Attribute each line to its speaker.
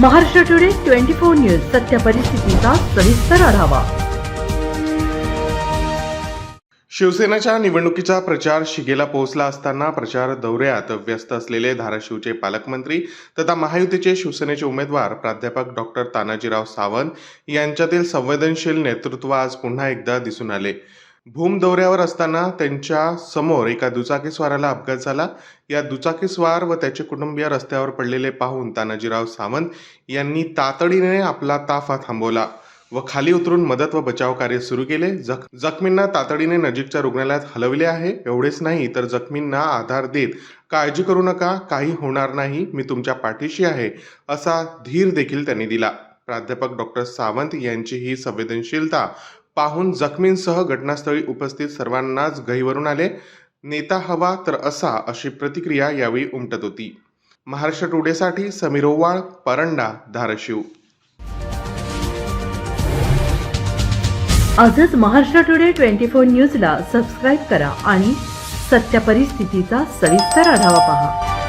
Speaker 1: Maharashtra today twenty four news सत्य परिस्थितीचा सविस्तर आढावा.
Speaker 2: शिवसेनेच्या निवडणुकीचा प्रचार शिगेला पोहोचला असताना प्रचार दौऱ्यात व्यस्त असलेले धाराशिवचे पालकमंत्री तथा महायुतीचे शिवसेनेचे उमेदवार प्राध्यापक डॉक्टर तानाजीराव सावंत यांच्यातील संवेदनशील नेतृत्व आज पुन्हा एकदा दिसून आले. भूम दौऱ्यावर असताना त्यांच्यासमोर एका दुचाकीस्वाराला अपघात झाला. या दुचाकीस्वार व त्याचे कुटुंबीय रस्त्यावर पडलेले पाहून तानाजीराव सावंत यांनी तातडीने आपला ताफा थांबवला व खाली उतरून मदत व बचाव कार्य सुरू केले. जख जखमींना तातडीने नजीकच्या रुग्णालयात हलविले आहे. एवढेच नाही तर जखमींना आधार देत काळजी करू नका काही होणार नाही मी तुमच्या पाठीशी आहे असा धीर देखील त्यांनी दिला. प्राध्यापक डॉक्टर सावंत यांची ही संवेदनशीलता पाहून जखमींसह घटनास्थळी उपस्थित सर्वांनाच गहीवरून आले. नेता हवा तर असा अशी प्रतिक्रिया यावेळी उमटत होती. महाराष्ट्र टुडेसाठी समीर ओवाळ परंडा धाराशिव.
Speaker 1: आजच महाराष्ट्र टुडे ट्वेंटी फोर न्यूजला सबस्क्राईब करा आणि सत्य परिस्थितीचा सविस्तर आढावा पहा.